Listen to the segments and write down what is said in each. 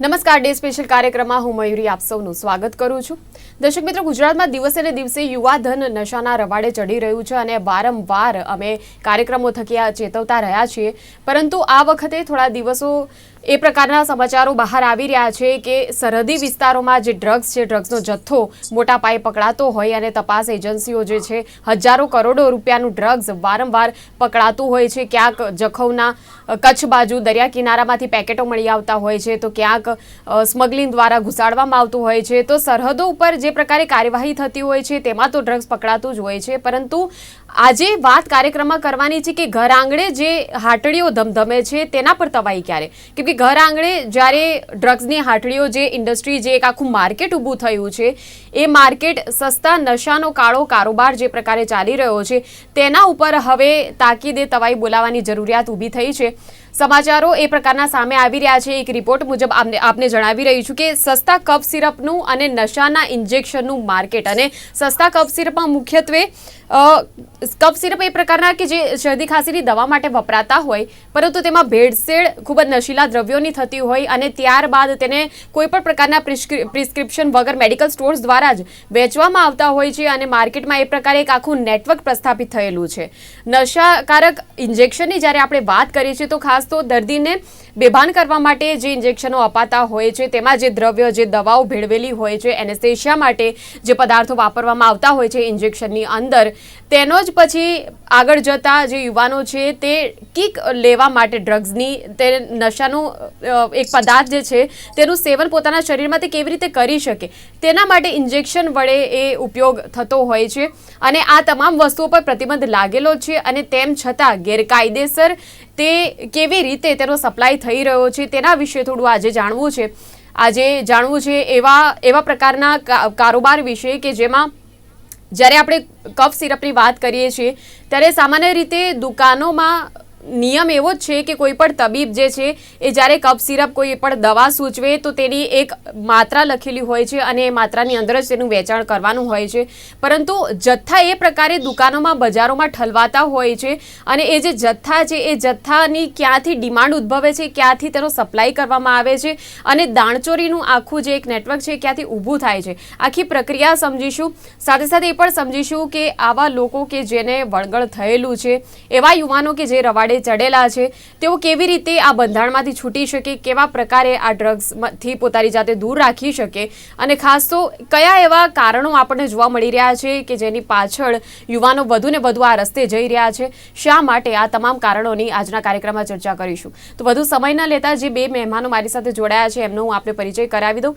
નમસ્કાર, day special કાર્યક્રમમાં હું મયુરી આપ સૌનું સ્વાગત કરું છું. દર્શક મિત્રો, ગુજરાતમાં દિવસે ને દિવસે યુવાધન નશાના રવાડે ચડી રહ્યું છે અને વારંવાર અમે કાર્યક્રમો થકી ચેતવતા રહ્યા છીએ. પરંતુ આ વખતે થોડા દિવસો એ પ્રકારના સમાચારો બહાર આવી રહ્યા છે કે સરહદી વિસ્તારોમાં જે ડ્રગ્સ છે, ડ્રગ્સનો જથ્થો મોટા પાયે પકડાતો હોય અને તપાસ એજન્સીઓ જે છે, હજારો કરોડો રૂપિયાનું ડ્રગ્સ વારંવાર પકડાતું હોય છે. ક્યાંક જખૌના કચ્છ બાજુ દરિયા કિનારામાંથી પેકેટો મળી આવતા હોય છે, તો ક્યાંક સ્મગલિંગ દ્વારા ઘુસાડવામાં આવતું હોય છે. તો સરહદો ઉપર જે પ્રકારે કાર્યવાહી થતી હોય છે, તેમાં તો ડ્રગ્સ પકડાતું જ હોય છે. પરંતુ આજે વાત કાર્યક્રમમાં કરવાની છે કે ઘર આંગણે જે હાટડીઓ ધમધમે છે, તેના પર તવાઈ ક્યારે? કેમ કે ઘર આંગણે જ્યારે ડ્રગ્સની હાટડીઓ જે ઇન્ડસ્ટ્રી જે એક આખું માર્કેટ ઊભું થયું છે, એ માર્કેટ સસ્તા નશાનો કાળો કારોબાર જે પ્રકારે ચાલી રહ્યો છે, તેના ઉપર હવે તાકીદે તવાઈ બોલાવવાની જરૂરિયાત ઊભી થઈ છે. સમાચારો એ પ્રકારના સામે આવી રહ્યા છે. એક રિપોર્ટ મુજબ આપને આપને જણાવી રહી છું કે સસ્તા કફ સિરપનું અને નશાના ઇન્જેક્શનનું માર્કેટ અને સસ્તા કફ સિરપમાં મુખ્યત્વે કફ સિરપ એ પ્રકારના કે જે શરદી ખાંસીની દવા માટે વપરાતા હોય, પરંતુ તેમાં ભેળસેળ ખૂબ જ નશીલા દ્રવ્યોની થતી હોય અને ત્યારબાદ તેને કોઈપણ પ્રકારના પ્રિસ્ક્રિ- પ્રિસ્ક્રિપ્શન વગર મેડિકલ સ્ટોર્સ દ્વારા જ વેચવામાં આવતા હોય છે અને માર્કેટમાં એ પ્રકારે એક આખું નેટવર્ક પ્રસ્થાપિત થયેલું છે. નશાકારક ઇન્જેક્શનની જ્યારે આપણે વાત કરીએ છીએ તો ખાસ તો દર્દીને બેભાન કરવા માટે જે ઇન્જેક્શનો અપાતા હોય છે, તેમાં જે દ્રવ્ય, જે દવાઓ ભેળવેલી હોય છે એનેસ્થેશિયા માટે જે પદાર્થો વાપરવામાં આવતા હોય છે ઇન્જેક્શનની અંદર, તેનો જ પછી આગળ જતા જે યુવાનો છે તે કિક લેવા માટે ડ્રગ્સની તે નશાનું એક પદાર્થ જે છે, તેનું સેવન પોતાના શરીરમાં તે કેવી રીતે કરી શકે, તેના માટે ઇન્જેક્શન વડે એ ઉપયોગ થતો હોય છે. અને આ તમામ વસ્તુઓ પર પ્રતિબંધ લાગેલો છે અને તેમ છતાં ગેરકાયદેસર તે કેવી રીતે તેનો સપ્લાય થઈ રહ્યો છે તેના વિશે થોડું આજે જાણવું છે. આજે જાણવું છે એવા એવા પ્રકારના કારોબાર વિશે કે જેમાં જ્યારે આપણે કફ સિરપની વાત કરીએ છીએ, ત્યારે સામાન્ય રીતે દુકાનોમાં નિયમ એવો જ છે કે કોઈ પણ તબીબ જે છે, એ જ્યારે કફ સિરપ કોઈ પણ દવા સૂચવે, તો તેની એક માત્રા લખેલી હોય છે અને એ માત્રાની અંદર જ તેનું વેચાણ કરવાનું હોય છે. પરંતુ જથ્થા એ પ્રકારે દુકાનોમાં, બજારોમાં ઠલવાતા હોય છે અને એ જે જથ્થા છે, એ જથ્થાની ક્યાંથી ડિમાન્ડ ઉદ્ભવે છે, ક્યાંથી તેનો સપ્લાય કરવામાં આવે છે અને દાણચોરીનું આખું જે એક નેટવર્ક છે ક્યાંથી ઊભું થાય છે. આખી પ્રક્રિયા સમજીશું. સાથે સાથે એ પણ સમજીશું કે આવા લોકો કે જેને વળગળ થયેલું છે, એવા યુવાનો કે જે રવાડે ચડેલા છે. તેઓ કેવી રીતે આ બંધારણમાંથી છૂટી શકે, કેવા પ્રકારે આ ડ્રગ્સથી પોતાની જાતે દૂર રાખી શકે અને ખાસ તો કયા એવા કારણો આપણને જોવા મળી રહ્યા છે કે જેની પાછળ યુવાનો વધુ ને વધુ આ રસ્તે જઈ રહ્યા છે? શા માટે આ તમામ કારણોની આજના કાર્યક્રમમાં ચર્ચા કરીશું? તો વધુ સમય ન લેતા જે બે મહેમાનો મારી સાથે જોડાયા છે, એમનો હું આપને પરિચય કરાવી દઉં.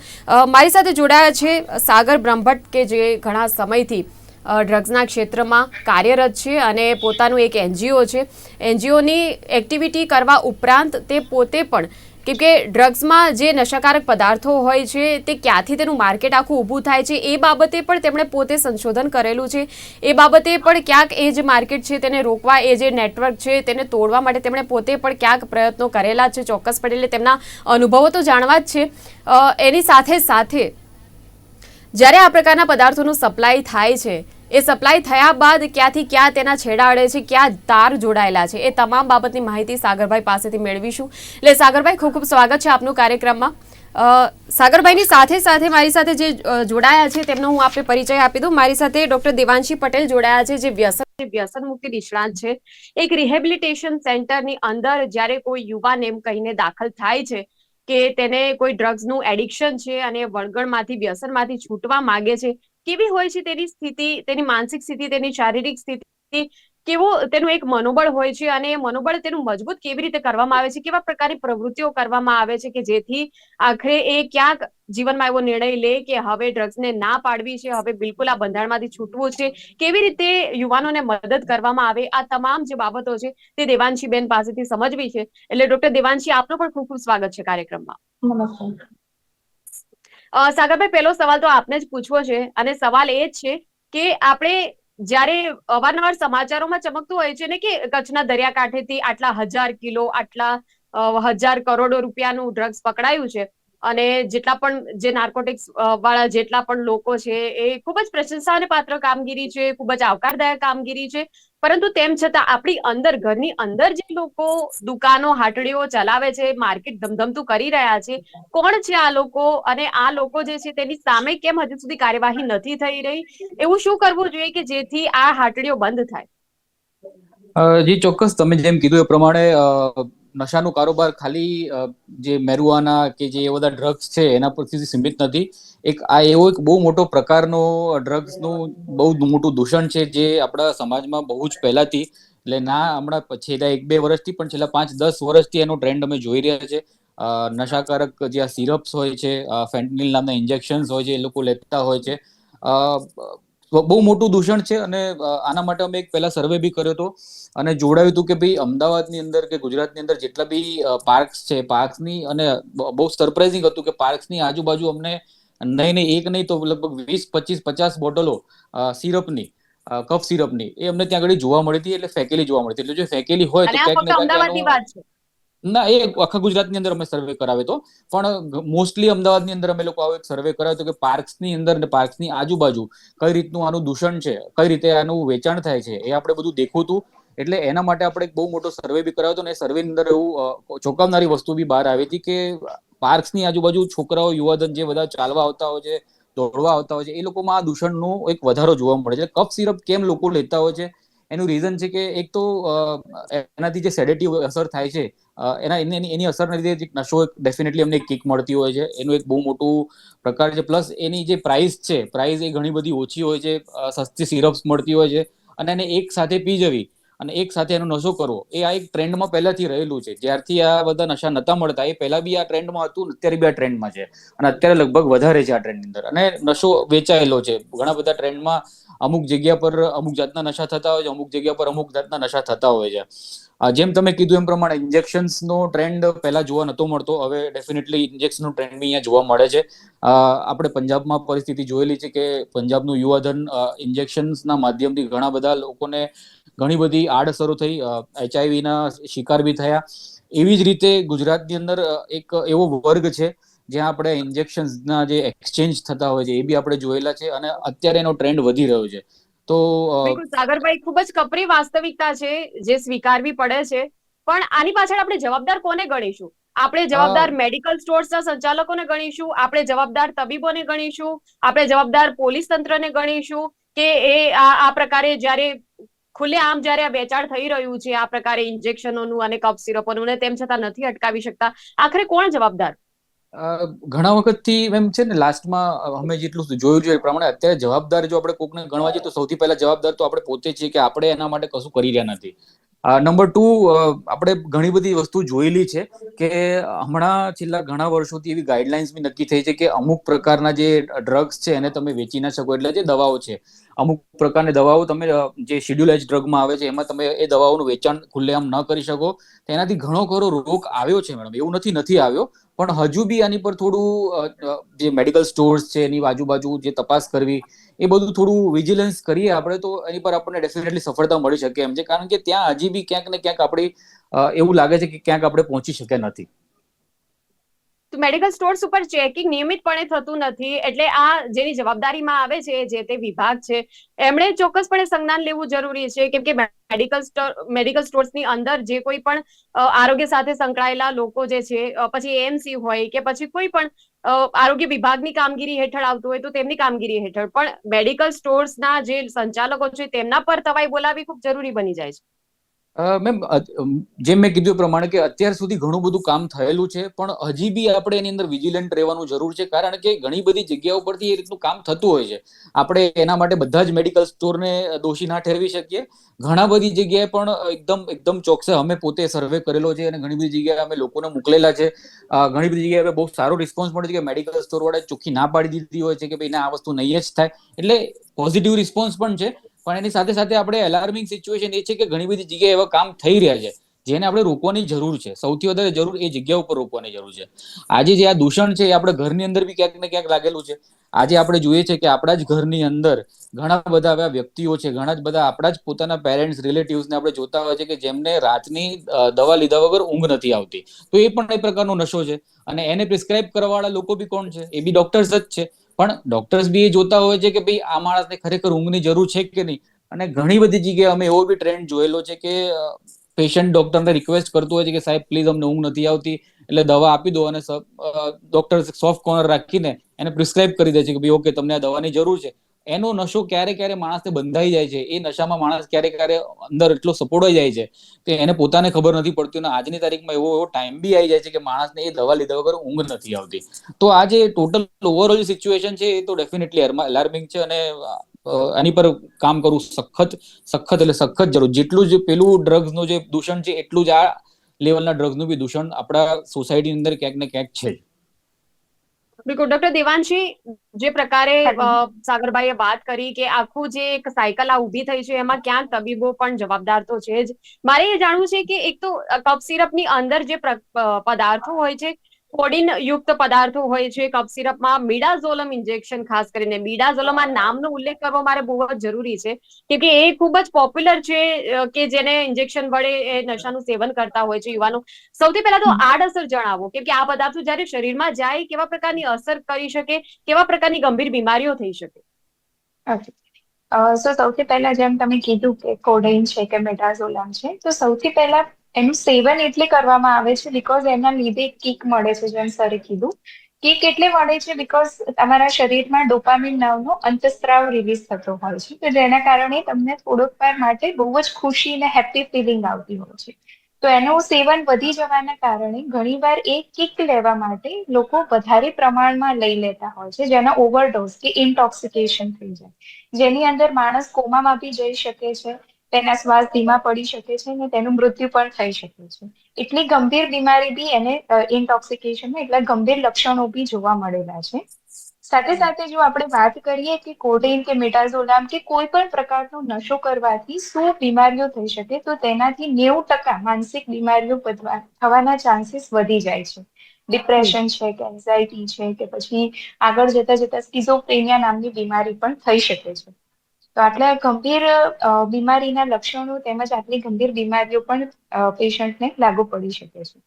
મારી સાથે જોડાયા છે સાગર બ્રહ્મભટ્ટ કે જે ઘણા સમયથી ડ્રગ્સના ક્ષેત્રમાં કાર્યરત છે અને પોતાનું એક એનજીઓ છે. એનજીઓની એક્ટિવિટી કરવા ઉપરાંત તે પોતે પણ, કેમ કે ડ્રગ્સમાં જે નશાકારક પદાર્થો હોય છે, તે ક્યાંથી તેનું માર્કેટ આખું ઊભું થાય છે, એ બાબતે પણ તેમણે પોતે સંશોધન કરેલું છે. એ બાબતે પણ ક્યાંક એ જે માર્કેટ છે તેને રોકવા, એ જે નેટવર્ક છે તેને તોડવા માટે તેમણે પોતે પણ ક્યાંક પ્રયત્નો કરેલા છે, ચોક્કસપણે એટલે તેમના અનુભવો તો જાણવા જ છે. એની સાથે સાથે જ્યારે આ પ્રકારના પદાર્થોનું સપ્લાય થાય છે એ સપ્લાય થયા બાદ ક્યાંથી ક્યાં તેના છેડા અડે છે, ક્યાં તાર જોડાયેલા છે, એ તમામ બાબતની માહિતી સાગરભાઈ પાસેથી મેળવીશું. એટલે સાગરભાઈ, ખૂબ ખૂબ સ્વાગત છે આપનું કાર્યક્રમમાં. સાગરભાઈની સાથે સાથે મારી સાથે જે જોડાયા છે તેમનો હું આપને પરિચય આપી દઉં. મારી સાથે ડોક્ટર દેવાંશી પટેલ જોડાયા છે, જે વ્યસન વ્યસન મુક્તિ નિષ્ણાંત છે. એક રિહેબિલિટેશન સેન્ટરની અંદર જ્યારે કોઈ યુવાન એમ કહીને દાખલ થાય છે કે તેને કોઈ ડ્રગ્સનું એડિક્શન છે અને વળગણમાંથી, વ્યસનમાંથી છૂટવા માંગે છે કેવી હોય છે તેની સ્થિતિ તેની માનસિક સ્થિતિ તેની શારીરિક સ્થિતિ કેવો તેનું એક મનોબળ હોય છે અને એ મનોબળ તેનું મજબૂત કેવી રીતે કરવામાં આવે છે કેવા પ્રકારની પ્રવૃત્તિઓ કરવામાં આવે છે કે જેથી આખરે એ ક્યાંક જીવનમાં એવો નિર્ણય લે કે હવે ડ્રગ્સને ના પાડવી છે હવે બિલકુલ આ બંધારણમાંથી છૂટવું છે. કેવી રીતે યુવાનોને મદદ કરવામાં આવે આ તમામ જે બાબતો છે તે દેવાંશી બેન પાસેથી સમજવી છે. એટલે ડોક્ટર દેવાંશી આપનો પણ ખૂબ ખૂબ સ્વાગત છે કાર્યક્રમમાં. નમસ્તે અ, સાગરભાઈ, પહેલો સવાલ તો આપને જ પૂછવો છે અને સવાલ એ જ છે કે આપણે જ્યારે અવારનવાર સમાચારોમાં ચમકતું હોય છે ને કે કચ્છના દરિયાકાંઠેથી આટલા હજાર કિલો, આટલા હજાર કરોડો રૂપિયાનું ડ્રગ્સ પકડાયું છે અને જેટલા પણ જે નાર્કોટિક્સ વાળા જેટલા પણ લોકો છે, એ ખૂબ જ પ્રશંસાને પાત્ર કામગીરી છે, ખૂબ જ આવકારદાયક કામગીરી છે. પરંતુ તેમ છતાં આપણી અંદર, ઘરની અંદર જે લોકો દુકાનો, હાટડીઓ ચલાવે છે, માર્કેટ ધમધમતું કરી રહ્યા છે, કોણ છે આ લોકો અને આ લોકો જે છે તેની સામે કેમ હજુ સુધી કાર્યવાહી નથી થઈ રહી? એવું શું કરવું જોઈએ કે જેથી આ હાટડીઓ બંધ થાય? જી, ચોક્કસ. તમે જેમ કીધું એ પ્રમાણે નશાનો કારોબાર ખાલી જે મેરુઆના કે જે બધા ડ્રગ્સ છે, એના પરથી સીમિત નથી. એક આ એવો એક બહુ મોટો પ્રકારનો ડ્રગ્સનું બહુ મોટું દૂષણ છે જે આપણા સમાજમાં બહુ જ પહેલાથી, એટલે ના હમણાં છેલ્લા એક બે વર્ષથી પણ છેલ્લા પાંચ દસ વર્ષથી એનો ટ્રેન્ડ અમે જોઈ રહ્યા છે. નશાકારક જે આ સિરપ્સ હોય છે ફેન્ટનિલ નામના ઇન્જેક્શન્સ હોય છે, એ લોકો લેતા હોય છે. બહુ મોટું દૂષણ છે અને આના માટે અમે એક પહેલા સર્વે બી કર્યો હતો અને જોડાયું હતું કે ભાઈ અમદાવાદની અંદર કે ગુજરાતની અંદર જેટલા બી પાર્ક્સ છે પાર્ક્સની અને બહુ સરપ્રાઇઝિંગ હતું કે પાર્ક્સની આજુબાજુ અમને નહીં નહીં એક નહીં તો લગભગ વીસ પચીસ પચાસ બોટલો સિરપની કફ સિરપની એ અમને ત્યાં આગળ જોવા મળી હતી એટલે ફેકેલી જોવા મળી હતી. એટલે જો ફેકેલી હોય તો ક્યાંક ને છે. ના, એ આખા ગુજરાતની અંદર અમે સર્વે કરાવ્યો તો. પણ મોસ્ટલી અમદાવાદની અંદર અમે લોકો આવો એક સર્વે કરાવ્યો હતો કે પાર્ક્સની અંદર ને પાર્ક્સની આજુબાજુ કઈ રીતનું આનું દૂષણ છે, કઈ રીતે આનું વેચાણ થાય છે, એ આપણે બધું દેખવું હતું. એટલે એના માટે આપણે એક બહુ મોટો સર્વે બી કરાવ્યો હતો અને સર્વેની અંદર એવું ચોંકાવનારી વસ્તુ બી બહાર આવી હતી કે પાર્ક્સની આજુબાજુ છોકરાઓ, યુવાધન જે બધા ચાલવા આવતા હોય છે, દોડવા આવતા હોય છે, એ લોકોમાં આ દૂષણનો એક વધારો જોવા મળે છે. કફ સિરપ કેમ લોકો લેતા હોય છે? એનું રીઝન છે કે એક તો એનાથી જે સેડેટિવ અસર થાય છે એના એની એની અસરના લીધે નશો ડેફિનેટલી અમને કિક મળતી હોય છે. એનું એક બહુ મોટું પ્રકાર છે. પ્લસ એની જે પ્રાઇસ છે પ્રાઇસ એ ઘણી બધી ઓછી હોય છે. સસ્તી સિરપ્સ મળતી હોય છે. અને એને એક સાથે પી જવી અને એક સાથે એનો નશો કરવો, એ આ એક ટ્રેન્ડમાં પહેલાથી રહેલું છે. જ્યારથી આ બધા નશા નતા મળતા, એ પહેલા બી આ ટ્રેન્ડમાં હતું અત્યારે બી આ ટ્રેન્ડમાં છે. અને અત્યારે લગભગ વધારે છે આ ટ્રેન્ડની અંદર. અને નશો વેચાયેલો છે. ઘણા બધા ટ્રેન્ડમાં અમુક જગ્યા પર અમુક જાતના નશા થતા હોય છે, અમુક જગ્યા પર અમુક જાતના નશા થતા હોય છે. જેમ તમે કીધું એમ પ્રમાણે ઇન્જેક્શન્સનો ટ્રેન્ડ પહેલા જોવા નતો મળતો, હવે ડેફિનેટલી ઇન્જેક્શનનો ટ્રેન્ડ અહીંયા જોવા મળે છે. આપણે પંજાબમાં પરિસ્થિતિ જોયેલી છે કે પંજાબનું યુવાધન ઇન્જેક્શન્સના માધ્યમથી ઘણા બધા લોકોને ઘણી બધી આડઅસરો થઈ એચઆઈવીના શિકાર બી થયા. એવી જ રીતે ગુજરાતની અંદર એક એવો વર્ગ છે જ્યાં આપણે ઇન્જેક્શન્સના જે એક્સચેન્જ થતા હોય છે એ બી આપણે જોયેલા છે અને અત્યારે એનો ટ્રેન્ડ વધી રહ્યો છે. તો સાગરભાઈ ખૂબ જ કપરી વાસ્તવિકતા છે જે સ્વીકારવી પડે છે. પણ આની પાછળ આપણે જવાબદાર કોને ગણીશું? આપણે જવાબદાર મેડિકલ સ્ટોર્સના સંચાલકોને ગણીશું આપણે જવાબદાર તબીબોને ગણીશું આપણે જવાબદાર પોલીસ તંત્રને ગણીશું કે એ આ પ્રકારે જ્યારે ખુલ્લે આમ જ્યારે આ વેચાણ થઈ રહ્યું છે આ પ્રકારે ઇન્જેક્શનોનું અને કફ સિરપોનું ને તેમ છતાં નથી અટકાવી શકતા. આખરે કોણ જવાબદાર? ઘણા વખતથી એમ છે ને લાસ્ટમાં અમે જેટલું જોયું છે એ પ્રમાણે અત્યારે જવાબદાર જો આપણે કોકને ગણવા જઈએ તો સૌથી પહેલા જવાબદાર તો આપણે પોતે છીએ કે આપણે એના માટે કશું કરી રહ્યા નથી. નંબર ટુ આપણે ઘણી બધી વસ્તુ જોયેલી છે કે હમણાં છેલ્લા ઘણા વર્ષોથી એવી ગાઈડલાઇન્સ બી નક્કી થઈ છે કે અમુક પ્રકારના જે ડ્રગ્સ છે એને તમે વેચી ના શકો, એટલે જે દવાઓ છે અમુક પ્રકારની દવાઓ તમે જે શિડ્યુલાઇઝ ડ્રગમાં આવે છે, એમાં તમે એ દવાઓનું વેચાણ ખુલ્લેઆમ ન કરી શકો. તેનાથી ઘણો ખરો રોગ આવ્યો છે મેડમ એવું નથી નથી આવ્યો. પણ હજુ બી આની પર થોડું જે મેડિકલ સ્ટોર્સ છે, એની આજુબાજુ જે તપાસ કરવી, એ બધું થોડું વિજિલન્સ કરીએ આપણે તો એની પર આપણને ડેફિનેટલી સફળતા મળી શકે એમ. છે કારણ કે ત્યાં હજી બી ક્યાંક ને ક્યાંક આપણી એવું લાગે છે કે ક્યાંક આપણે પહોંચી શક્યા નથી. મેડિકલ સ્ટોર્સ ઉપર ચેકિંગ નિયમિતપણે થતું નથી. એટલે આ જેની જવાબદારીમાં આવે છે, જે તે વિભાગ છે, એમણે ચોક્કસપણે સંજ્ઞાન લેવું જરૂરી છે. કેમ કે મેડિકલ સ્ટોર મેડિકલ સ્ટોર્સની અંદર જે કોઈ પણ આરોગ્ય સાથે સંકળાયેલા લોકો જે છે પછી એએમસી હોય કે પછી કોઈ પણ આરોગ્ય વિભાગની કામગીરી હેઠળ આવતું હોય તો તેમની કામગીરી હેઠળ. પણ મેડિકલ સ્ટોર્સના જે સંચાલકો છે તેમના પર તવાઈ બોલાવી ખૂબ જરૂરી બની જાય છે. મેમ જેમ મેં કીધું પ્રમાણે કે અત્યાર સુધી ઘણું બધું કામ થયેલું છે, પણ હજી બી આપણે એની અંદર વિજિલન્ટ રહેવાનું જરૂર છે, કારણ કે ઘણી બધી જગ્યાઓ પરથી એ રીતનું કામ થતું હોય છે. આપણે એના માટે બધા જ મેડિકલ સ્ટોરને દોષી ના ઠેરવી શકીએ. ઘણા બધી જગ્યાએ પણ એકદમ એકદમ ચોકસે અમે પોતે સર્વે કરેલો છે અને ઘણી બધી જગ્યાએ અમે લોકોને મોકલેલા છે. ઘણી બધી જગ્યાએ બહુ સારો રિસ્પોન્સ મળે છે કે મેડિકલ સ્ટોર વાળા ચોખ્ખી ના પાડી દીધી હોય છે કે ભાઈ આ વસ્તુ નહીં જ થાય. એટલે પોઝિટિવ રિસ્પોન્સ પણ છે. પણ એની સાથે સાથે આપણે એલાર્મિંગ સિચ્યુએશન એ છે કે ઘણી બધી જગ્યાએ એવા કામ થઈ રહ્યા છે, જેને આપણે રોકવાની જરૂર છે. સૌથી વધારે જરૂર એ જગ્યા ઉપર રોકવાની જરૂર છે. આજે જે આ દૂષણ છે એ આપણે ઘરની અંદર બી ક્યાંક ને ક્યાંક લાગેલું છે. આજે આપણે જોઈએ છે કે આપણા જ ઘરની અંદર ઘણા બધા એવા વ્યક્તિઓ છે, ઘણા જ બધા આપણા જ પોતાના પેરેન્ટ્સ રિલેટિવ્સને આપણે જોતા હોય છે કે જેમને રાતની દવા લીધા વગર ઊંઘ નથી આવતી. તો એ પણ એ પ્રકારનો નશો છે. અને એને પ્રિસ્ક્રાઇબ કરવાવાળા લોકો બી કોણ છે? એ બી ડોક્ટર્સ જ છે. પણ ડોક્ટર્સ બી એ જોતા હોય છે કે ભાઈ આ માણસને ખરેખર ઊંઘની જરૂર છે કે નહીં? અને ઘણી બધી જગ્યાએ અમે એવો બી ટ્રેન્ડ જોયેલો છે કે પેશન્ટ ડોક્ટરને રિક્વેસ્ટ કરતું હોય છે કે સાહેબ પ્લીઝ અમને ઊંઘ નથી આવતી, એટલે દવા આપી દો અને ડોક્ટર સોફ્ટ કોર્નર રાખીને એને પ્રિસ્ક્રાઇબ કરી દે છે કે ભાઈ ઓકે તમને આ દવાની જરૂર છે. એનો નશો ક્યારે ક્યારે માણસને બંધાઈ જાય છે. એ નશામાં માણસ ક્યારે ક્યારે અંદર એટલો સપોડાઈ જાય છે કે એને પોતાને ખબર નથી પડતી અને આજની તારીખમાં એવો એવો ટાઈમ બી આવી જાય છે કે માણસને એ દવા લીધા વગર ઊંઘ નથી આવતી. તો આ જે ટોટલ ઓવરઓલ સિચ્યુએશન છે એ તો ડેફિનેટલી એલાર્મિંગ છે અને એની પર કામ કરવું સખત સખત એટલે સખત જરૂર. જેટલું જ પેલું ડ્રગ્સનું જે દૂષણ છે, એટલું જ આ લેવલના ડ્રગ્સનું બી દૂષણ આપણા સોસાયટીની અંદર ક્યાંક ને ક્યાંક છે બિલકુલ. ડોક્ટર દેવાંશી જે પ્રકારે સાગરભાઈએ વાત કરી કે આખું જે એક સાયકલ આ ઊભી થઈ છે એમાં ક્યાં તબીબો પણ જવાબદાર તો છે જ. મારે એ જાણવું છે કે એક તો કપ સિરપની અંદર જે પદાર્થો હોય છે કોડિન યુક્ત પદાર્થો હોય છે કપ સિરપમાં મીડાઝોલમ ઇન્જેક્શન ખાસ કરીને મીડાઝોલમ આ નામનો ઉલ્લેખ કરવો મારે બહુ જ જરૂરી છે કેમ કે એ ખૂબ જ પોપ્યુલર છે કે જેને ઇન્જેક્શન વડે એ નશાનું સેવન કરતા હોય છે યુવાનો. સૌથી પહેલા તો આડઅસર જણાવો કેમ કે આ પદાર્થો જ્યારે શરીરમાં જાય કેવા પ્રકારની અસર કરી શકે કેવા પ્રકારની ગંભીર બીમારીઓ થઈ શકે? ઓકે. સો સૌથી પહેલા જેમ તમે કીધું કે કોડેઇન છે કે મેટાઝોલમ છે તો સૌથી પહેલા એનું સેવન એટલે કરવામાં આવે છે બીકોઝ એના લીધે કિક મળે છે, જેમ સરે કીધું. કિક એટલે મળે છે બીકોઝ તમારા શરીરમાં ડોપામિન નામનો અંતસ્ત્રાવ રિલીઝ થતો હોય છે. તો જેના કારણે તમને થોડોક વાર માટે બહુ જ ખુશી અને હેપી ફિલિંગ આવતી હોય છે. તો એનું સેવન વધી જવાના કારણે ઘણીવાર એ કિક લેવા માટે લોકો વધારે પ્રમાણમાં લઈ લેતા હોય છે, જેના ઓવરડોઝ કે ઇન્ટોક્સિકેશન થઈ જાય. જેની અંદર માણસ કોમામાં બી જઈ શકે છે તેના શ્વાસ ધીમા પડી શકે છે અને તેનું મૃત્યુ પણ થઈ શકે છે. એટલી ગંભીર બીમારી બી એને ઇન્ટોક્સિકેશન એટલા ગંભીર લક્ષણો બી જોવા મળેલા છે. સાથે સાથે જો આપણે વાત કરીએ કે કોડેઇન કે મેટાઝોલામ કે કોઈ પણ પ્રકારનો નશો કરવાથી શું બીમારીઓ થઈ શકે, તો તેનાથી નેવું ટકા માનસિક બીમારીઓ થવાના ચાન્સીસ વધી જાય છે. ડિપ્રેશન છે કે એન્ઝાયટી છે કે પછી આગળ જતા જતા સ્કિઝોફ્રેનિયા નામની બીમારી પણ થઈ શકે છે. તો આટલા ગંભીર બીમારીના લક્ષણો તેમજ આટલી ગંભીર બીમારીઓ પણ પેશન્ટને લાગુ પડી શકે છે.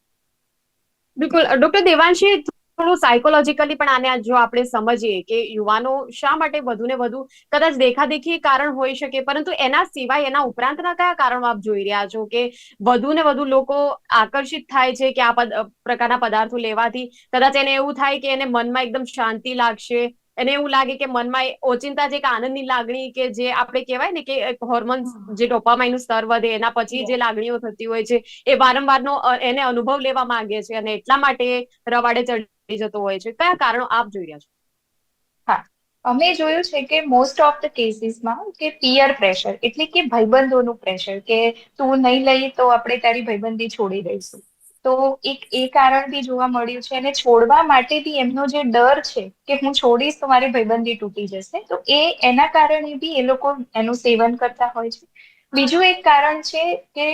બિલકુલ. ડોક્ટર દેવાંશી, થોડું સાયકોલોજીકલી પણ આને જો આપણે સમજીએ કે યુવાનો શા માટે વધુ ને વધુ કદાચ દેખાદેખી કારણ હોઈ શકે, પરંતુ એના સિવાય એના ઉપરાંતના કયા કારણો આપ જોઈ રહ્યા છો કે વધુ ને વધુ લોકો આકર્ષિત થાય છે કે આ પ્રકારના પદાર્થો લેવાથી? કદાચ એને એવું થાય કે એને મનમાં એકદમ શાંતિ લાગશે એને એવું લાગે કે મનમાં ઓચિંતા જે એક આનંદની લાગણી કે જે આપણે કહેવાય ને કે હોર્મોન્સ જે ડોપામાઇનનું સ્તર વધે એના પછી જે લાગણીઓ થતી હોય છે એ વારંવારનો એને અનુભવ લેવા માંગે છે અને એટલા માટે રવાડે ચડી જતો હોય છે. કયા કારણો આપ જોઈ રહ્યા છો? અમે જોયું છે કે મોસ્ટ ઓફ ધ કેસીસમાં કે પિયર પ્રેશર એટલે કે ભાઈબંધોનું પ્રેશર કે તું નહીં લઈ તો આપણે તારી ભાઈબંધી છોડી દઈશું. તો એક, એ કારણ બી જોવા મળ્યું છે અને છોડવા માટે બી એમનો જે ડર છે કે હું છોડીશ તો મારી ભાઈબંધી તૂટી જશે, તો એ એના કારણે બી એ લોકો એનું સેવન કરતા હોય છે. બીજું એક કારણ છે કે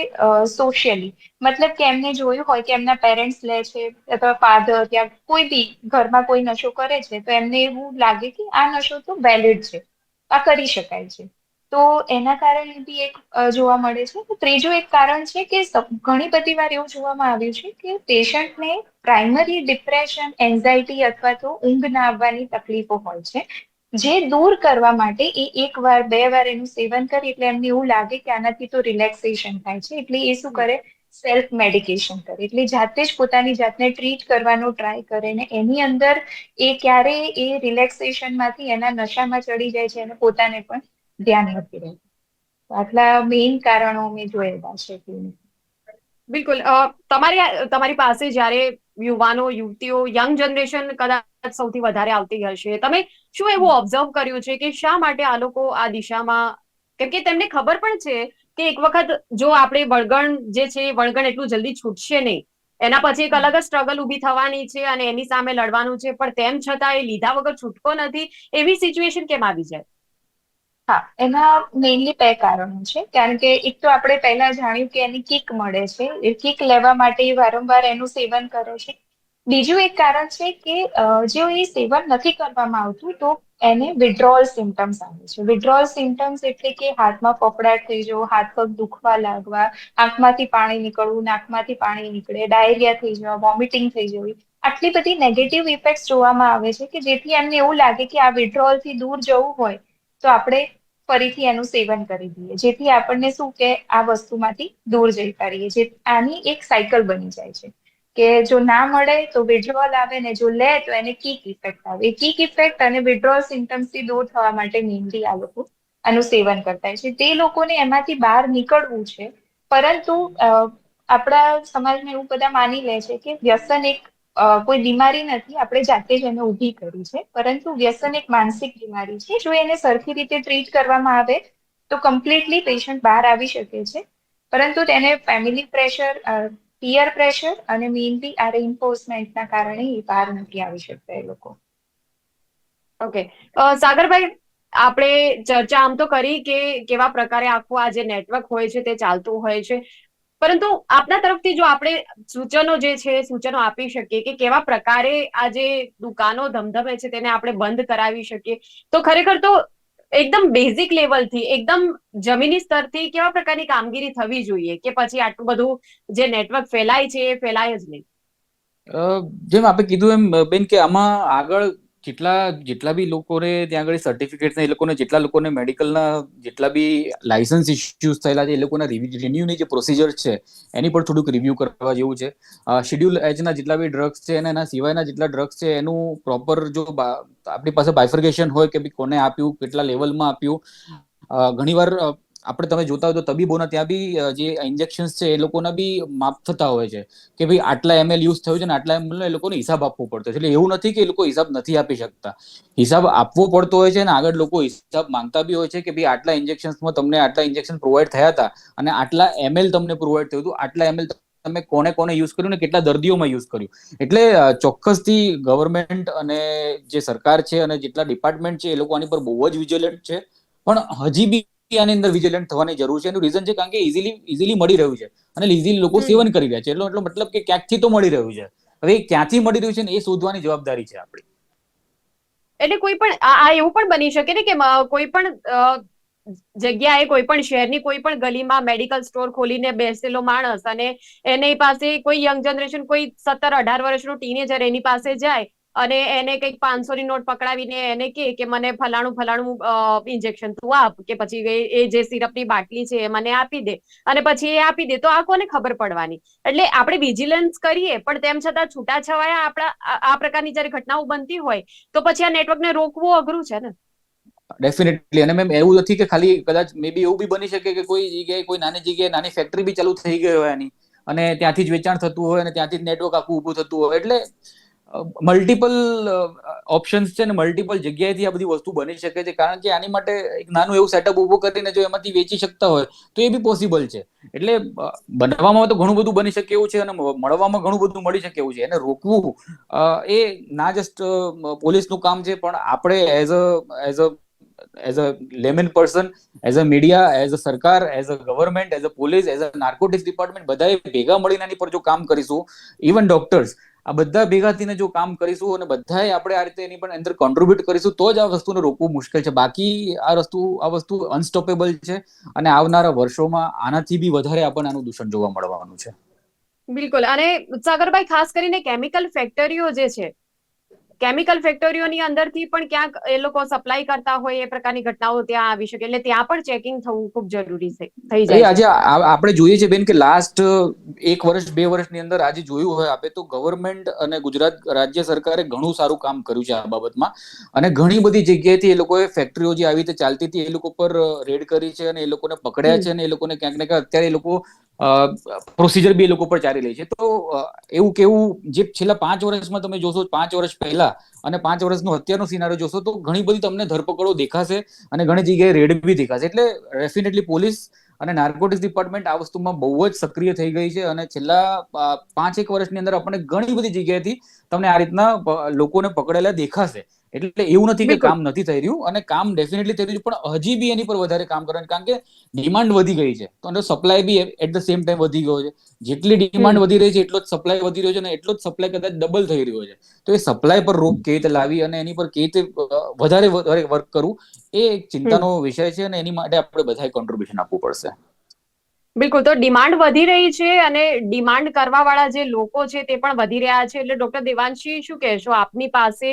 સોશિયલી મતલબ કે એમને જોયું હોય કે એમના પેરેન્ટ્સ લે છે, અથવા ફાધર યા કોઈ બી ઘરમાં કોઈ નશો કરે છે, તો એમને એવું લાગે કે આ નશો તો વેલિડ છે, આ કરી શકાય છે. તો એના કારણે બી એક જોવા મળે છે. ત્રીજું એક કારણ છે કે ઘણી બધી વાર એવું જોવામાં આવ્યું છે કે પેશન્ટને પ્રાઇમરી ડિપ્રેશન એન્ઝાઇટી અથવા તો ઊંઘ ના આવવાની તકલીફો હોય છે. જે દૂર કરવા માટે એ એક વાર, બે વાર એનું સેવન કરે એટલે એમને એવું લાગે કે આનાથી તો રિલેક્સેશન થાય છે. એટલે એ શું કરે? સેલ્ફ મેડિકેશન કરે. એટલે જાતે જ પોતાની જાતને ટ્રીટ કરવાનો ટ્રાય કરે ને એની અંદર એ ક્યારે એ રિલેક્સેશનમાંથી એના નશામાં ચડી જાય છે અને પોતાને પણ ધ્યાન નથી રહેતું. આટલા મેઇન કારણો મેં જોયેલા છે clinic. બિલકુલ. તમારી તમારી પાસે જ્યારે યુવાનો યુવતીઓ યંગ જનરેશન કદાચ સૌથી વધારે આવતી હશે તમે શું એવું ઓબ્ઝર્વ કર્યું છે કે શા માટે આ લોકો આ દિશામાં કેમ કે તેમને ખબર પણ છે કે એક વખત જો આપણે વળગણ જે છે વળગણ એટલું જલ્દી છૂટશે નહીં. એના પછી એક અલગ જ સ્ટ્રગલ ઊભી થવાની છે અને એની સામે લડવાનું છે. પણ તેમ છતાં એ લીધા વગર છૂટકો નથી. એવી સિચ્યુએશન કેમ આવી જાય? હા, એના મેઇનલી બે કારણો છે. કારણ કે એક તો આપણે પહેલા જાણ્યું કે એની કિક મળે છે. એ કિક લેવા માટે વારંવાર એનું સેવન કરે છે. બીજું એક કારણ છે કે જો એ સેવન નથી કરવામાં આવતું, તો એને વિડ્રોઅલ સિમ્ટમ્સ આવે છે. વિડ્રોઅલ સિમ્ટમ્સ એટલે કે હાથમાં ફફડાટ થઈ જવો, હાથ પગ દુખવા લાગવા, આંખમાંથી પાણી નીકળવું, નાકમાંથી પાણી નીકળે, ડાયરિયા થઈ જવા વોમિટિંગ થઈ જવી. આટલી બધી નેગેટિવ ઇફેક્ટ્સ જોવામાં આવે છે કે જેથી એમને એવું લાગે કે આ withdrawal થી દૂર જવું હોય તો આપણે ફરીથી એનું સેવન કરી દઈએ. જેથી આપણને શું કે આ વસ્તુમાંથી દૂર જઈ રહીએ જે આની એક સાયકલ બની જાય છે. કે જો ના મળે તો વિડ્રોઅલ આવે ને જો લે તો એને કીક ઇફેક્ટ આવે. કીક ઇફેક્ટ અને વિડ્રોઅલ સિમ્ટમ્સથી દૂર થવા માટે મેઇનલી આ લોકો આનું સેવન કરતા હોય છે. તે લોકોને એમાંથી બહાર નીકળવું છે. પરંતુ આપણા સમાજમાં એવું બધા માની લે છે કે વ્યસન એક કોઈ બીમારી નથી, આપણે જાતે જ એને ઊભી કરી છે. પરંતુ વ્યસન એક માનસિક બીમારી છે. જો એને સરખી રીતે ટ્રીટ કરવામાં આવે, તો કમ્પ્લીટલી પેશન્ટ બહાર આવી શકે છે. પરંતુ તેને ફેમિલી પ્રેશર પિયર પ્રેશર અને મેઇનલી આ રેઇન્ફોર્સમેન્ટના કારણે એ બહાર નથી આવી શકતા એ લોકો. ઓકે. સાગરભાઈ, આપણે ચર્ચા આમ તો કરી કે કેવા પ્રકારે આખું આ જે નેટવર્ક હોય છે તે ચાલતું હોય છે. પરંતુ આપના તરફથી જો આપણે સૂચનો જે છે, સૂચનો આપી શકીએ કે કેવા પ્રકારે આ જે દુકાનો ધમધમે છે તેને આપણે બંધ કરાવી શકીએ, તો ખરેખર તો એકદમ બેઝિક લેવલથી એકદમ જમીની સ્તરથી કેવા પ્રકારની કામગીરી થવી જોઈએ કે પછી આટલું બધું જે નેટવર્ક ફેલાય છે એ ફેલાય જ નહીં? જેમ આપણે કીધું એમ, બેન કે આમાં આગળ જેટલા જેટલા બી લોકોને ત્યાં આગળ સર્ટિફિકેટ એ લોકોને, જેટલા લોકોને મેડિકલના જેટલા બી લાયસન્સ ઇસ્યુઝ થયેલા છે, એ લોકોના રિન્યુની જે પ્રોસિજર છે, એની પર થોડુંક રિવ્યુ કરવા જેવું છે. શેડ્યુલ એજના જેટલા બી ડ્રગ્સ છે અને એના સિવાયના જેટલા ડ્રગ્સ છે, એનું પ્રોપર જો આપણી પાસે બાયફર્ગેશન હોય કે કોને આપ્યું, કેટલા લેવલમાં આપ્યું ઘણીવાર આપણે તમે જોતા હોય તો તબીબોના ત્યાં બી જે ઇન્જેક્શન્સ છે એ લોકોના બી માપ થતા હોય છે કે ભાઈ આટલા એમએલ યુઝ થયું છે ને આટલા એમએલ એ લોકોને હિસાબ આપવો પડતો છે. એટલે એવું નથી કે એ લોકો હિસાબ નથી આપી શકતા. હિસાબ આપવો પડતો હોય છે અને આગળ લોકો હિસાબ માંગતા બી હોય છે કે ભાઈ આટલા ઇન્જેક્શન્સમાં તમને આટલા ઇન્જેક્શન પ્રોવાઈડ થયા હતા અને આટલા એમએલ તમને પ્રોવાઈડ થયું હતું. આટલા એમએલ તમે કોને કોને યુઝ કર્યું ને કેટલા દર્દીઓમાં યુઝ કર્યું. એટલે ચોક્કસથી ગવર્મેન્ટ અને જે સરકાર છે અને જેટલા ડિપાર્ટમેન્ટ છે એ લોકો આની પર બહુ જ વિજિલન્ટ છે. પણ હજી બી આની અંદર વિજિલન્ટ થવાની જરૂર છે. એનું રીઝન છે કારણ કે ઇઝીલી ઇઝીલી મળી રહ્યું છે. અને ઇઝીલી લોકો સેવન કરી રહ્યા છે. એટલો એટલો મતલબ કે ક્યાંકથી તો મળી રહ્યું છે. હવે ક્યાંથી મળી રહ્યું છે ને એ શોધવાની જવાબદારી છે આપણી. એટલે કોઈ પણ આ એવું પણ બની શકે ને કે કોઈ પણ જગ્યાએ કોઈ પણ શહેરની કોઈ પણ ગલીમાં મેડિકલ સ્ટોર ખોલીને બેસેલો માણસ અને એની પાસે કોઈ યંગ જનરેશન કોઈ સત્તર અઢાર વર્ષનો ટીનેજર એની પાસે જાય અને એને કંઈક પાંચસો ની નોટ પકડાવીને એને કે કે મને ફલાણું ફલાણું ઇન્જેક્શન તું આપ કે પછી એ- જે સિરપની બાટલી છે એ મને આપી દે. અને પછી એ આપી દે. તો આ કોને ખબર પડવાની? એટલે આપણે વિજિલન્સ કરીએ, પણ તેમ છતાં છૂટાછવાયા આપણા, આ- આ પ્રકારની જયારે ઘટનાઓ બનતી હોય, તો પછી આ નેટવર્કને રોકવું અઘરું છે ને? ડેફિનેટલી અને મેમ એવું નથી કે ખાલી કદાચ મે બી એવું બી બની શકે કે કોઈ જગ્યાએ, કોઈ નાની જગ્યાએ, નાની ફેક્ટરી બી ચાલુ થઈ ગઈ હોય એની. અને ત્યાંથી જ વેચાણ થતું હોય અને ત્યાંથી જ નેટવર્ક આખું ઊભું થતું હોય. એટલે મલ્ટિપલ ઓપ્શન્સ છે ને મલ્ટિપલ જગ્યાએથી આ બધી વસ્તુ બની શકે છે. કારણ કે આની માટે એક નાનું એવું સેટઅપ ઊભું કરીને જો એમાંથી વેચી શકતા હોય, તો એ બી પોસિબલ છે. એટલે બનાવવામાં તો ઘણું બધું બની શકે એવું છે અને મળવામાં ઘણું બધું મળી શકે એવું છે. એને રોકવું એ ના જસ્ટ પોલીસનું કામ છે. પણ આપણે as a as a as a layman person as a media as a સરકાર as a government as a police as a narcotics department બધાએ ભેગા મળીને આની પર જો કામ કરીશું. ઇવન ડોક્ટર્સ આ બધા ભેગા થઈને જો કામ કરીશું અને બધાએ આપણે આ રીતે એની પણ અંદર કોન્ટ્રીબ્યુટ કરીશું, તો જ આ વસ્તુને રોકવું મુશ્કેલ છે. બાકી આ વસ્તુ આ વસ્તુ અનસ્ટોપેબલ છે અને આવનારા વર્ષોમાં આનાથી બી વધારે આપણને આનું દૂષણ જોવા મળવાનું છે. બિલકુલ. અને સાગરભાઈ, ખાસ કરીને કેમિકલ ફેક્ટરીઓ જે છે કેમિકલ ફેક્ટરીઓની અંદરથી પણ ક્યાંક એ લોકો સપ્લાય કરતા હોય એ પ્રકારની ઘટનાઓ ત્યાં આવી શકે. એટલે ત્યાં પણ ચેકિંગ થવું ખૂબ જરૂરી છે થઈ જાય આજે આપણે જોઈએ છે બેન કે લાસ્ટ એક વર્ષ બે વર્ષની અંદર આજે જોયું હોય આપે તો ગવર્મેન્ટ અને ગુજરાત રાજ્ય સરકારે ઘણું સારું કામ કર્યું છે આ બાબતમાં. અને ઘણી બધી જગ્યાએથી એ લોકોએ ફેક્ટરીઓ જે આવી રીતે ચાલતી હતી એ લોકો પર રેડ કરી છે અને એ લોકોને પકડ્યા છે અને એ લોકોને ક્યાંક ને ક્યાંક અત્યારે એ લોકો પ્રોસિજર બી એ લોકો પર ચાલી રહી છે. તો એવું કેવું જે છેલ્લા પાંચ વર્ષમાં તમે જોશો, પાંચ વર્ષ પહેલા અને પાંચ વર્ષનો અત્યારનો સિનારો જોશો, તો ઘણી બધી તમને ધરપકડો દેખાશે અને ઘણી જગ્યાએ રેડ બી દેખાશે. એટલે ડેફિનેટલી પોલીસ અને નાર્કોટિક્સ ડિપાર્ટમેન્ટ આ વસ્તુમાં બહુ જ સક્રિય થઈ ગઈ છે અને છેલ્લા પાંચ એક વર્ષની અંદર આપણને ઘણી બધી જગ્યાએથી તમને આ રીતના લોકોને પકડેલા દેખાશે. એટલે એવું નથી કે કામ નથી થઈ રહ્યું અને કામ ડેફિનેટલી થઈ રહ્યું પણ હજી બી એની પર વધારે કામ કરવાનું કારણ કે ડિમાન્ડ વધી ગઈ છે. તો અને supply be at the same time વધી ગયો છે. જેટલી ડિમાન્ડ વધી રહી છે એટલો જ સપ્લાય વધી રહ્યો છે અને એટલો જ સપ્લાય કદાચ ડબલ થઈ રહ્યો છે. તો એ સપ્લાય પર રોક કેવી રીતે લાવી અને એની પર કેવી રીતે વધારે વધારે વર્ક કરવું એ એક ચિંતાનો વિષય છે અને એની માટે આપણે બધાએ કોન્ટ્રીબ્યુશન આપવું પડશે. બિલકુલ તો ડિમાન્ડ વધી રહી છે અને ડિમાન્ડ કરવા વાળા જે લોકો છે તે પણ વધી રહ્યા છે. એટલે ડોક્ટર દેવાંશી શું કહેશો? આપની પાસે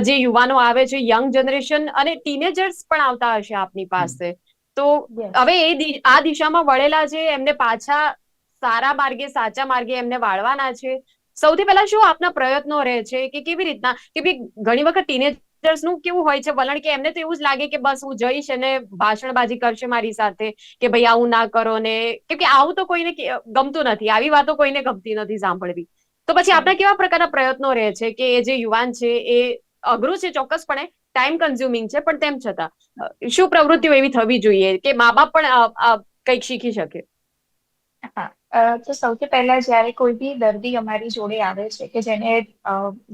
જે યુવાનો આવે છે યંગ જનરેશન અને ટીનેજર્સ પણ આવતા હશે આપની પાસે. તો હવે એ આ દિશામાં વળેલા છે એમને પાછા સારા માર્ગે સાચા માર્ગે એમને વાળવાના છે. સૌથી પહેલા શું આપના પ્રયત્નો રહે છે કે કેવી રીતના? કે ભઈ ઘણી વખત ટીનેજર્સ નું કેવું હોય છે? વલણ કે એમને તો એવું જ લાગે કે બસ હું જઈશ અને ભાષણબાજી કરશે મારી સાથે કે ભાઈ આવું ના કરો ને કેમ કે આવું તો કોઈને ગમતું નથી. આવી વાતો કોઈને ગમતી નથી સાંભળવી. તો પછી આપણા કેવા પ્રકારના પ્રયત્નો રહે છે કે એ જે યુવાન છે એ અઘરું છે ચોક્કસપણે? ટાઈમ કન્ઝ્યુમિંગ છે, પણ તેમ છતાં. શું પ્રવૃત્તિઓ એવી થવી જોઈએ કે મા બાપ પણ કંઈક શીખી શકે? હા. તો સૌથી પહેલા જ્યારે કોઈ બી દર્દી અમારી જોડે આવે છે કે જેને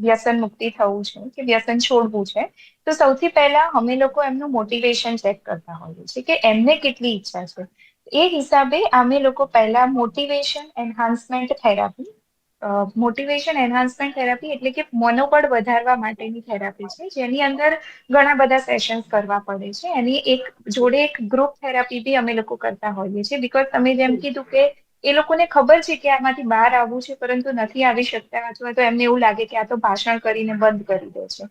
વ્યસન મુક્તિ થવું છે કે વ્યસન છોડવું છે, તો સૌથી પહેલા અમે લોકો એમનું મોટિવેશન ચેક કરતા હોઈએ છીએ કે એમને કેટલી ઈચ્છા છે. એ હિસાબે અમે લોકો પહેલા motivation enhancement therapy motivation enhancement therapy એટલે કે મનોબળ વધારવા માટેની થેરાપી છે, જેની અંદર ઘણા બધા સેશન્સ કરવા પડે છે. એની એક જોડે એક ગ્રુપ થેરાપી બી અમે લોકો કરતા હોઈએ છીએ બીકોઝ તમે જેમ કીધું કે એ લોકોને ખબર છે કે આમાંથી બહાર આવવું છે, પરંતુ નથી આવી શકતા અથવા તો એમને એવું લાગે કે આ તો ભાષણ કરીને બંધ કરી દે છે.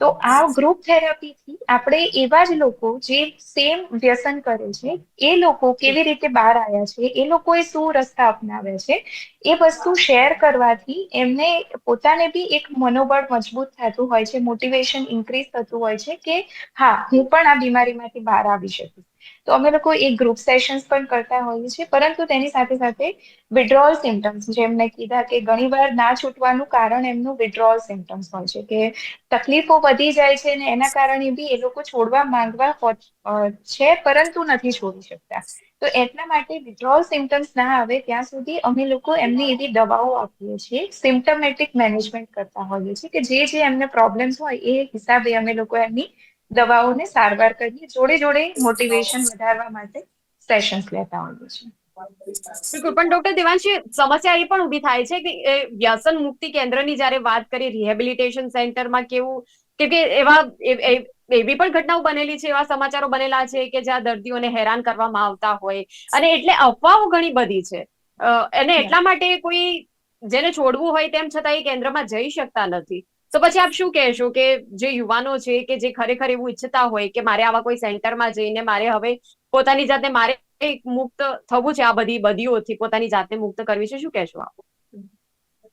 તો આ ગ્રુપ થેરાપીથી આપણે એવા જ લોકો જે સેમ વ્યસન કરે છે, એ લોકો કેવી રીતે બહાર આવ્યા છે, એ લોકોએ શું રસ્તા અપનાવ્યા છે, એ વસ્તુ શેર કરવાથી એમને પોતાને બી એક મનોબળ મજબૂત થતું હોય છે મોટિવેશન ઇન્ક્રીઝ થતું હોય છે કે હા, હું પણ આ બીમારીમાંથી બહાર આવી શકું. તો અમે લોકો એક ગ્રુપ સેશન્સ પણ કરતા હોઈએ છીએ, પરંતુ તેની સાથે સાથે વિડ્રોઅલ સિમ્ટમ્સ જેમ મેં કીધા કે ઘણીવાર ના છૂટવાનું કારણ એમનું વિડ્રોઅલ સિમ્ટમ્સ હોય છે, કે તકલીફો વધી જાય છે ને એના કારણે બી એ લોકો છોડવા માંગવા છે, પરંતુ નથી છોડી શકતા. તો એટલા માટે વિડ્રોઅલ સિમ્ટમ્સ ના આવે ત્યાં સુધી અમે લોકો એમને એવી દવાઓ આપીએ છીએ સિમ્ટમેટિક મેનેજમેન્ટ કરતા હોઈએ છીએ કે જે જે એમને પ્રોબ્લેમ્સ હોય એ હિસાબે અમે લોકો એમની દવાઓને સારવાર કરીએ જોડે જોડે મોટિવેશન વધારવા માટે સેશન્સ લેતા હોઈએ છીએ. બિલકુલ. પણ ડોક્ટર દેવાંશી સમસ્યા એ પણ ઊભી થાય છે કે એ વ્યસન મુક્તિ કેન્દ્રની જ્યારે વાત કરી રિહેબિલિટેશન સેન્ટરમાં કેવું કે કે એવા એવી પણ ઘટનાઓ બનેલી છે એવા સમાચારો બનેલા છે કે જ્યાં દર્દીઓને હેરાન કરવામાં આવતા હોય. અને એટલે અફવાઓ ઘણી બધી છે. અને એટલા માટે કોઈ જેને છોડવું હોય તેમ છતાં એ કેન્દ્રમાં જઈ શકતા નથી. તો પછી આપ શું કહેશો કે જે યુવાનો છે કે જે ખરેખર એવું ઈચ્છતા હોય કે મારે આવા કોઈ સેન્ટરમાં જઈને મારે હવે પોતાની જાતે મારે મુક્ત થવું છે આ બધી બદીઓથી પોતાની જાતને મુક્ત કરવી છે? શું કહેશો આપ?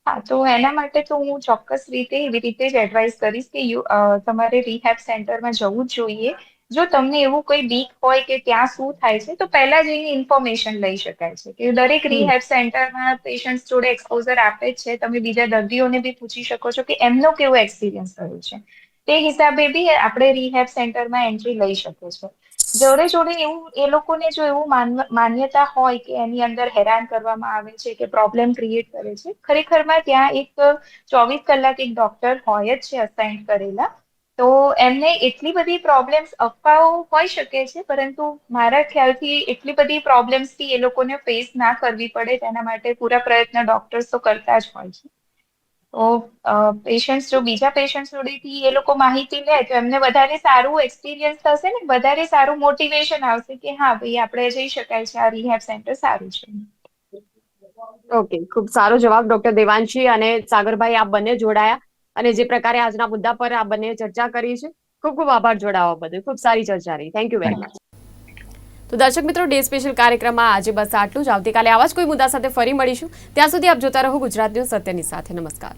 હા, તો એના માટે તો હું ચોક્કસ રીતે એવી રીતે જ એડવાઇસ કરીશ કે યુ તમારે રિહેબ સેન્ટરમાં જવું જ જોઈએ. જો તમને એવું કોઈ બીક હોય કે ત્યાં શું થાય છે તો પહેલા જઈને ઇન્ફોર્મેશન લઈ શકાય છે. કે દરેક રિહેબ સેન્ટરમાં પેશન્ટ્સ જોડે એક્સપોઝર આપે જ છે. તમે બીજા દર્દીઓને બી પૂછી શકો છો કે એમનો કેવો એક્સપિરિયન્સ રહ્યો છે. તે હિસાબે બી આપણે રિહેબ સેન્ટરમાં એન્ટ્રી લઈ શકીએ છીએ. જોડે જોડે એવું એ લોકોને જો એવું માન્યતા હોય કે એની અંદર હેરાન કરવામાં આવે છે કે પ્રોબ્લેમ ક્રિએટ કરે છે ખરેખરમાં ત્યાં એક ચોવીસ કલાક એક ડોક્ટર હોય જ છે અસાઇન કરેલા. તો એમને એટલી બધી પ્રોબ્લેમ્સ અફવાઓ હોઈ શકે છે, પરંતુ મારા ખ્યાલથી એટલી બધી પ્રોબ્લેમ્સથી એ લોકોને ફેસ ના કરવી પડે, તેના માટે પૂરા પ્રયત્ન ડોક્ટર્સ તો કરતા જ હોય છે. તો પેશન્ટ્સ જો, બીજા પેશન્ટ જોડેથી એ લોકો માહિતી લે, તો એમને વધારે સારું એક્સપિરિયન્સ થશે ને, વધારે સારું મોટિવેશન આવશે કે હા, ભાઈ આપણે જઈ શકાય છે, આ રિહેબ સેન્ટર સારું છે. ઓકે ખૂબ સારો જવાબ ડોક્ટર દેવાંશી અને સાગરભાઈ, આપ બંને જોડાયા. અને જે પ્રકારે આજના મુદ્દા પર આ બંને ચર્ચા કરી છે ખૂબ ખૂબ આભાર જોડાવા બદલ. ખૂબ સારી ચર્ચા રહી. થેન્ક યુ વેરી મચ તો દર્શક મિત્રો ડે સ્પેશિયલ કાર્યક્રમમાં આજે બસ આટલું જ. આવતીકાલે આવા જ કોઈ મુદ્દા સાથે ફરી મળીશું. ત્યાં સુધી આપ જોતા રહો ગુજરાત ન્યૂઝ સત્યની સાથે. નમસ્કાર.